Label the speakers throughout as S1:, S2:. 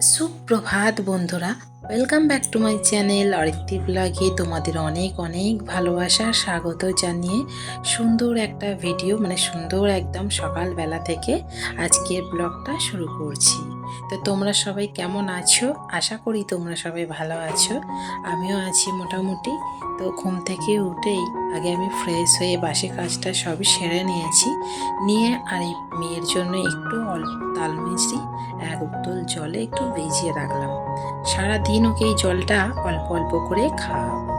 S1: সুপ্রভাত বন্ধুরা welcome back to my channel Aritri ব্লগে তোমাদের অনেক অনেক ভালোবাসা, স্বাগত জানিয়ে সুন্দর একটা ভিডিও মানে সুন্দর একদম সকালবেলা থেকে আজকের ব্লগটা শুরু করছি। তো তোমরা সবাই কেমন আছো? আশা করি তোমরা সবাই ভালো আছো। আমিও আছি মোটামুটি। তো ঘুম থেকে উঠেই আগে আমি ফ্রেশ হয়ে বাসি কাজটা সবই সেরে নিয়েছি। নিয়ে আর এই মেয়ের জন্য একটু অল্প তাল মিছরি এক বোতল জলে একটু ভিজিয়ে রাখলাম। সারা দিন ওকে এই জলটা অল্প অল্প করে খাওয়াবো।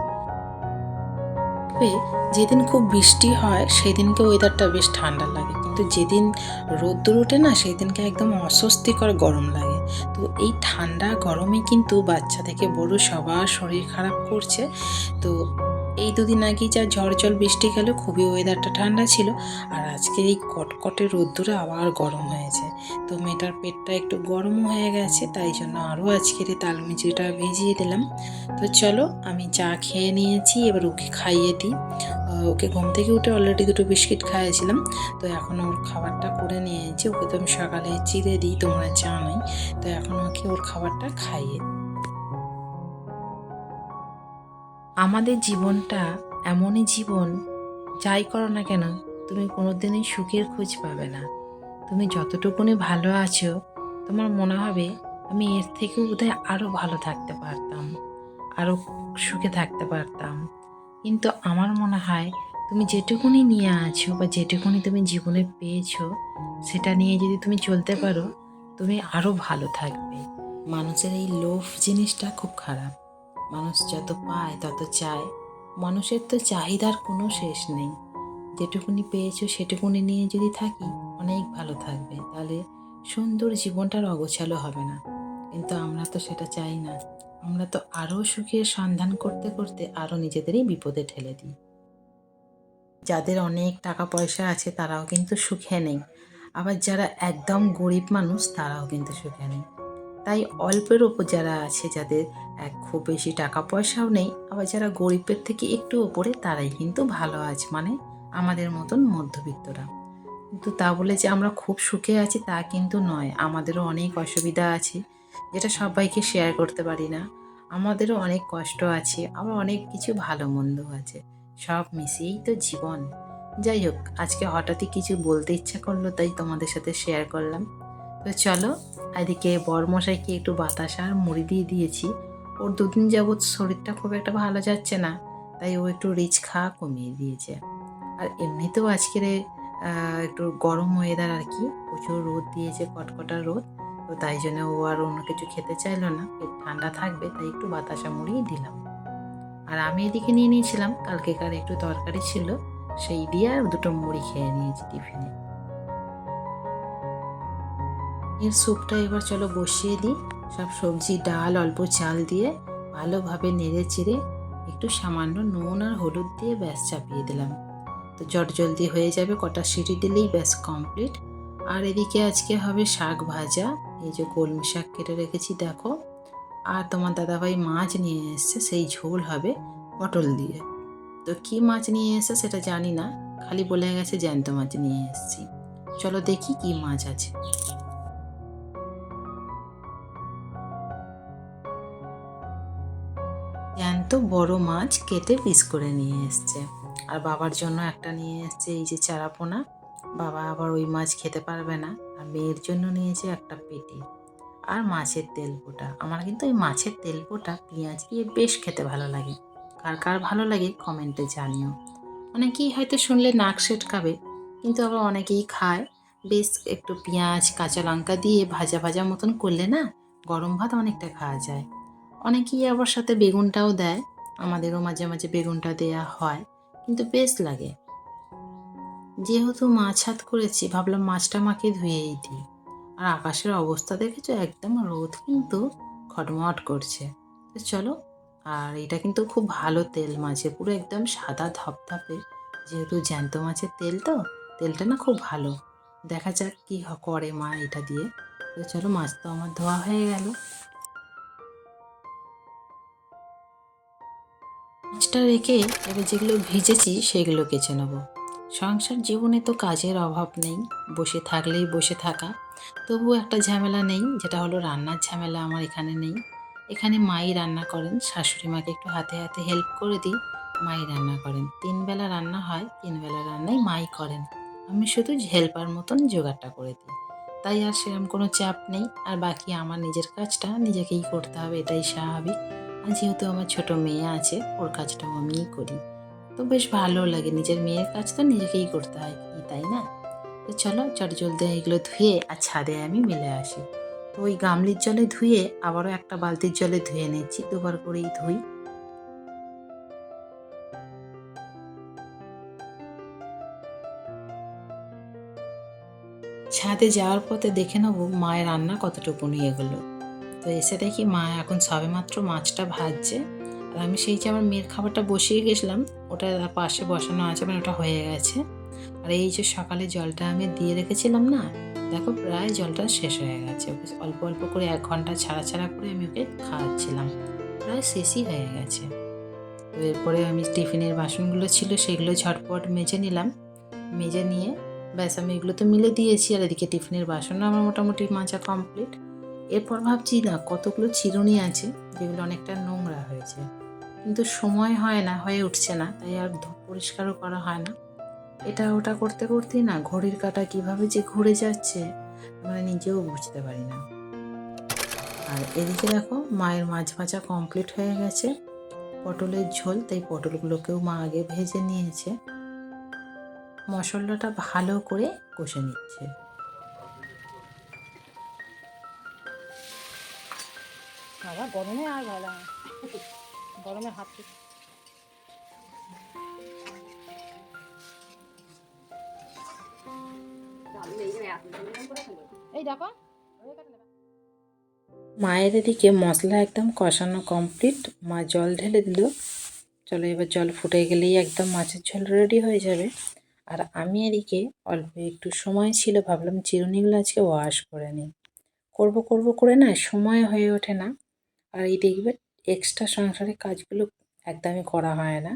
S1: যেদিন খুব বৃষ্টি হয়, সেদিনকে ওয়েদারটা বেশ ঠান্ডা লাগে। কিন্তু যেদিন রোদ্দুর ওঠে না সেই দিনকে একদম অস্বস্তিকর গরম লাগে। তো এই ঠান্ডা গরমে কিন্তু বাচ্চা থেকে বড় সবার শরীর খারাপ করছে। তো এই দুদিন আগে যা ঝড় বৃষ্টি গেল, খুবই ওয়েদারটা ঠান্ডা ছিল আর আজকের এই কটকটে রোদ্দুরে আবার গরম হয়েছে। তো মেয়েটার পেটটা একটু গরম হয়ে গেছে, তাই জন্য আরও আজকের এই তালমিচড়িটা ভিজিয়ে দিলাম। তো চলো, আমি চা খেয়ে নিয়েছি, এবার ওকে খাইয়ে দিই। ওকে ঘুম থেকে উঠে অলরেডি দুটো বিস্কিট খাইয়েছিলাম। তো এখন ওর খাবারটা করে নিয়েছি, ওকে তো আমি সকালে চিড়ে দিই, তোমরা জানোই। তো এখন ওকে ওর খাবারটা খাইয়ে দিই। আমাদের জীবনটা এমনই জীবন, যাই করো না কেন, তুমি কোনোদিনই সুখের খোঁজ পাবে না। তুমি যতটুকুনি ভালো আছো, তোমার মনে হবে আমি এর থেকেও বোধহয় আরও ভালো থাকতে পারতাম আরও সুখে থাকতে পারতাম। কিন্তু আমার মনে হয় তুমি যেটুকুনি নিয়ে আছো বা যেটুকুনি তুমি জীবনে পেয়েছ, সেটা নিয়ে যদি তুমি চলতে পারো, তুমি আরও ভালো থাকবে। মানুষের এই লোভ জিনিসটা খুব খারাপ। মানুষ যত পায় তত চায়। মানুষের তো চাহিদার কোনো শেষ নেই। যেটুকুনি পেয়েছ সেটুকুনি নিয়ে যদি থাকি, অনেক ভালো থাকবে। তাহলে সুন্দর জীবনটার অগোছালো হবে না। কিন্তু আমরা তো সেটা চাই না। আমরা তো আরও সুখের সন্ধান করতে করতে আরও নিজেদেরই বিপদে ঠেলে দিই। যাদের অনেক টাকা পয়সা আছে তারাও কিন্তু সুখে নেই। আবার যারা একদম গরিব মানুষ তারাও কিন্তু সুখে নেই। তাই অল্পের ওপর যারা আছে, যাদের এক খুব বেশি টাকা পয়সাও নেই, আবার যারা গরিবের থেকে একটু ওপরে, তারাই কিন্তু ভালো আছে মানে আমাদের মতন মধ্যবিত্তরা। কিন্তু তা বলে যে আমরা খুব সুখে আছি, তা কিন্তু নয়। আমাদেরও অনেক অসুবিধা আছে, যেটা সবাইকে শেয়ার করতে পারি না। আমাদেরও অনেক কষ্ট আছে, আবার অনেক কিছু ভালো মন্দ আছে। সব মিশিয়েই তো জীবন। যাই হোক, আজকে হঠাৎই কিছু বলতে ইচ্ছা করল, তাই তোমাদের সাথে শেয়ার করলাম। তো চলো, এদিকে বরমশাইকে একটু বাতাস আর মুড়ি দিয়ে দিয়েছি। ওর দুদিন যাবৎ শরীরটা খুব একটা ভালো যাচ্ছে না, তাই ও একটু রিচ খাওয়া কমিয়ে দিয়েছে। আর এমনিতেও আজকের একটু গরম ওয়েদার আর কি, প্রচুর রোদ দিয়েছে, কটকটা রোদ, তো তাই জন্য ও আর অন্য কিছু খেতে চাইলো না। পেট ঠান্ডা থাকবে, তাই একটু বাতাসা মুড়িয়ে দিলাম। আর আমি এদিকে নিয়ে নিয়েছিলাম, কালকেকার একটু তরকারি ছিল, সেই দিয়ে আর দুটো মুড়ি খেয়ে নিয়েছি টিফিনে। এর স্যুপটা এবার চলো বসিয়ে দিই। সব সবজি, ডাল, অল্প চাল দিয়ে ভালোভাবে নেড়ে চেড়ে একটু সামান্য নুন আর হলুদ দিয়ে ব্যাস চাপিয়ে দিলাম। তো জট জলদি হয়ে যাবে, কটা সিটি দিলেই ব্যাস কমপ্লিট আর এদিকে আজকে হবে শাক ভাজা। এই যে কলমি শাক কেটে রেখেছি, দেখো। আর তোমার দাদাভাই মাছ নিয়ে এসছে, সেই ঝোল হবে পটল দিয়ে। তো কি মাছ নিয়ে এসছে সেটা জানি না, খালি বলে গেছে জ্যান্ত মাছ নিয়ে এসছি। চলো দেখি কি মাছ আছে। জ্যান্ত বড় মাছ কেটে পিস করে নিয়ে এসছে। আর বাবার জন্য একটা নিয়ে এসছে এই যে চারাপোনা। বাবা আবার ওই মাছ খেতে পারবে না। আর মেয়ের জন্য নিয়েছে একটা পেটি। আর মাছের তেল পোটা। আমার কিন্তু এই মাছের তেল পোটা পেঁয়াজ দিয়ে বেশ খেতে ভালো লাগে। কার কার ভালো লাগে কমেন্টে জানিও। অনেকেই হয়তো শুনলে নাক সেটকাবে কিন্তু আবার অনেকেই খায়। বেশ একটু পেঁয়াজ, কাঁচা লঙ্কা দিয়ে ভাজা ভাজা মতন করলে না গরম ভাত অনেকটা খাওয়া যায়। অনেকেই আবার সাথে বেগুনটাও দেয়। আমাদেরও মাঝে মাঝে বেগুনটা দেয়া হয়, কিন্তু বেশ লাগে। যেহেতু মাছ হাত করেছি, ভাবলাম মাছটা মাকে ধুয়েই দিই। আর আকাশের অবস্থা দেখেছ? একদম রোদ কিন্তু খটমট করছে। তো চলো, আর এটা কিন্তু খুব ভালো তেল মাছে, পুরো একদম সাদা ধপধপে। যেহেতু জ্যান্ত মাছের তেল তো, তেলটা না খুব ভালো। দেখা যাক কী করে মা এটা দিয়ে। তো চলো, মাছ তো আমার ধোয়া হয়ে গেল। মাছটা রেখে এবার যেগুলো ভিজেছি সেগুলো কেচে নেব। সংসার জীবনে তো কাজের অভাব নেই, বসে থাকলেই বসে থাকা। তবুও একটা ঝামেলা নেই, যেটা হলো রান্নার ঝামেলা আমার এখানে নেই। এখানে মাই রান্না করেন, শাশুড়ি মাকে একটু হাতে হাতে হেল্প করে দিই, মাই রান্না করেন। তিন বেলা রান্না হয় তিন বেলা রান্নাই মাই করেন। আমি শুধু হেল্পার মতন জোগাড়টা করে দিই। তাই আর সেরকম কোনো চাপ নেই, আর বাকি আমার নিজের কাজটা নিজেকেই করতে হবে, এটাই স্বাভাবিক। যেহেতু আমার ছোট মেয়ে আছে, ওর কাজটাও আমিই করি। তো বেশ ভালো লাগে, নিজের মেয়ের কাজ তো নিজেকেই করতে হয় তাই না? তো চলো, চট জলদি এগুলো ধুয়ে আর ছাদে আমি মেলে আসি। তো ওই গামলির জলে ধুয়ে আবারও একটা বালতির জলে ধুয়ে নিচ্ছি, দুবার করেই ধুই। ছাদে যাওয়ার পথে দেখে নেব মায়ের রান্না কতটুকু নিয়ে গেলো। তো এসে দেখি মা এখন সবেমাত্র মাছটা ভাজছে। আর আমি সেই যে আমার মেয়ের খাবারটা বসিয়ে গেছিলাম, ওটা পাশে বসানো আছে মানে ওটা হয়ে গেছে। আর এই যে সকালে জলটা আমি দিয়ে রেখেছিলাম না, দেখো প্রায় জলটা শেষ হয়ে গেছে। অল্প অল্প করে এক ঘণ্টা ছাড়া ছাড়া করে আমি ওকে খাওয়াচ্ছিলাম। প্রায় শেষই হয়ে গেছে। তো এরপরে আমি টিফিনের বাসনগুলো ছিল সেগুলো ঝটপট মেজে নিলাম। মেজে নিয়ে, ব্যাস আমি এগুলো তো মিলে দিয়েছি, আর এদিকে টিফিনের বাসনও আমার মোটামুটি মাজা কমপ্লিট। এরপর ভাবছি, না, কতগুলো চিরুনি আছে যেগুলো অনেকটা নোংরা হয়েছে। কিন্তু সময় হয় না, হয়ে উঠছে না, তাই আর পরিষ্কারও করা হয় না। এটা ওটা করতে করতেই না, ঘড়ির কাঁটা কীভাবে যে ঘুরে যাচ্ছে মানে নিজেও বুঝতে পারি না। আর এদিকে দেখো, মায়ের মাছ ভাজা কমপ্লিট হয়ে গেছে। পটলের ঝোল, তাই পটলগুলোকেও মা আগে ভেজে নিয়েছে। মশলাটা ভালো করে কষে নিচ্ছে।
S2: বাবা গরমে আর ভালো না। গরমে হাত এই দেখো।
S1: মায়ের এদিকে মশলা একদম কষানো কমপ্লিট মা জল ঢেলে দিল। চলো এবার জল ফুটে গেলেই একদম মাছের ঝোল রেডি হয়ে যাবে। আর আমি এদিকে অল্প একটু সময় ছিল, ভাবলাম চিরুনিগুলো আজকে ওয়াশ করে নিই। করব করব করে না, সময় হয়ে ওঠে না। আর এই দেখবে এক্সট্রা সংসারে কাজগুলো একদমই করা হয় না।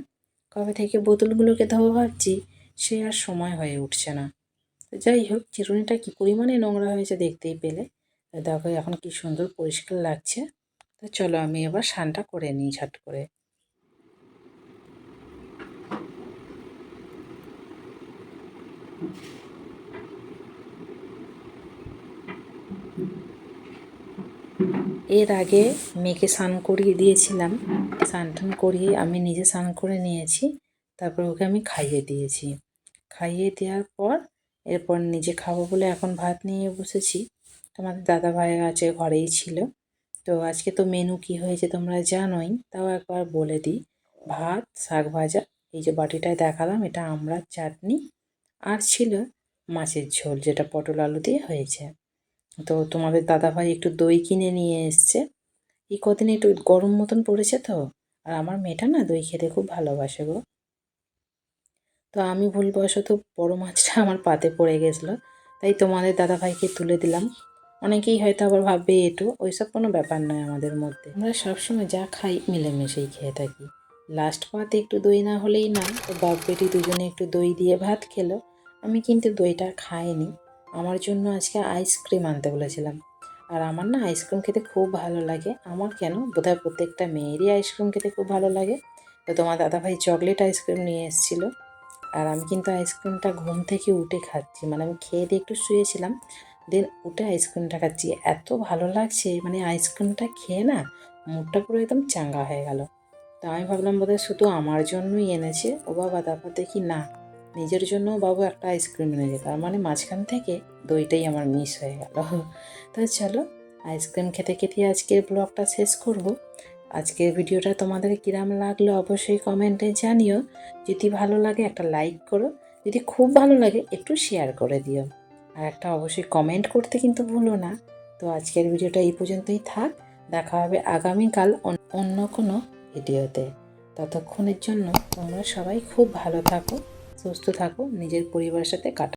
S1: কবে থেকে বোতলগুলোকে ধোবো ভাবছি, সে আর সময় হয়ে উঠছে না। তো যাই হোক, চিরুনিটা কী পরিমাণে নোংরা হয়েছে দেখতেই পেলে। দেখো এখন কি সুন্দর পরিষ্কার লাগছে। তো চলো আমি এবার স্নানটা করে নিই ঝট করে। এর আগে মেয়েকে স্নান করিয়ে দিয়েছিলাম। স্নান টান করিয়ে আমি নিজে স্নান করে নিয়েছি। তারপর ওকে আমি খাইয়ে দিয়েছি। খাইয়ে দেওয়ার পর এরপর নিজে খাব বলে এখন ভাত নিয়ে বসেছি। তোমাদের দাদা ভাই আছে, ঘরেই ছিল। তো আজকে তো মেনু কি হয়েছে তোমরা জানোই, তাও একবার বলে দিই। ভাত, শাক ভাজা, এই যে বাটিটায় দেখালাম, এটা আমড়ার চাটনি। আর ছিল মাছের ঝোল, যেটা পটল আলু দিয়ে হয়েছে। তো তোমাদের দাদাভাই একটু দই কিনে নিয়ে এসছে। এই কদিন একটু গরম মতন পড়েছে তো, আর আমার মেয়েটা না দই খেতে খুব ভালোবাসে গো। তো আমি ভুলবশত বড় মাছটা আমার পাতে পড়ে গেছিল, তাই তোমাদের দাদাভাইকে তুলে দিলাম। অনেকেই হয়তো আবার ভাববে এটু ওইসব কোনো ব্যাপার নয় আমাদের মধ্যে। আমরা সবসময় যা খাই মিলেমিশেই খেয়ে থাকি। লাস্ট পাতে একটু দই না হলেই না, তো বাপ বেটি দুজনে একটু দই দিয়ে ভাত খেলো। আমি কিন্তু দইটা খাইনি। আমার জন্য আজকে আইসক্রিম আনতে বলেছিলাম। আর আমার না আইসক্রিম খেতে খুব ভালো লাগে। আমার কেন? বোধহয় প্রত্যেকটা মেয়েরই আইসক্রিম খেতে খুব ভালো লাগে। তো তোমার দাদাভাই চকলেট আইসক্রিম নিয়ে এসেছিল। আর আমি কিন্তু আইসক্রিমটা ঘুম থেকে উঠে খাচ্ছি। মানে আমি খেয়ে দিয়ে একটু শুয়েছিলাম। দেন উঠে আইসক্রিমটা খাচ্ছি। এত ভালো লাগছে মানে আইসক্রিমটা খেয়ে না মুখটা পুরো একদম চাঙ্গা হয়ে গেল। তো আমি ভাবলাম বোধহয় শুধু আমার জন্যই এনেছে। ও বাবা, তারপর দেখি না। নিজের জন্য বাবু একটা আইসক্রিম এনেছে তার মানে মাঝখান থেকে দইটাই আমার মিস হয়ে গেল। তো চলো আইসক্রিম খেতে খেতে আজকের ব্লগটা শেষ করব। আজকের ভিডিওটা তোমাদের কিরাম লাগল অবশ্যই কমেন্টে জানিও। যদি ভালো লাগে একটা লাইক করো, যদি খুব ভালো লাগে একটু শেয়ার করে দিও। আর একটা অবশ্যই কমেন্ট করতে কিন্তু ভুলো না। তো আজকের ভিডিওটা এই পর্যন্তই থাক। দেখা হবে আগামীকাল অন- অন্য কোনো ভিডিওতে ততক্ষণের জন্য তোমরা সবাই খুব ভালো থাকো। সুস্থ থাকো নিজের পরিবারের সাথে কাটা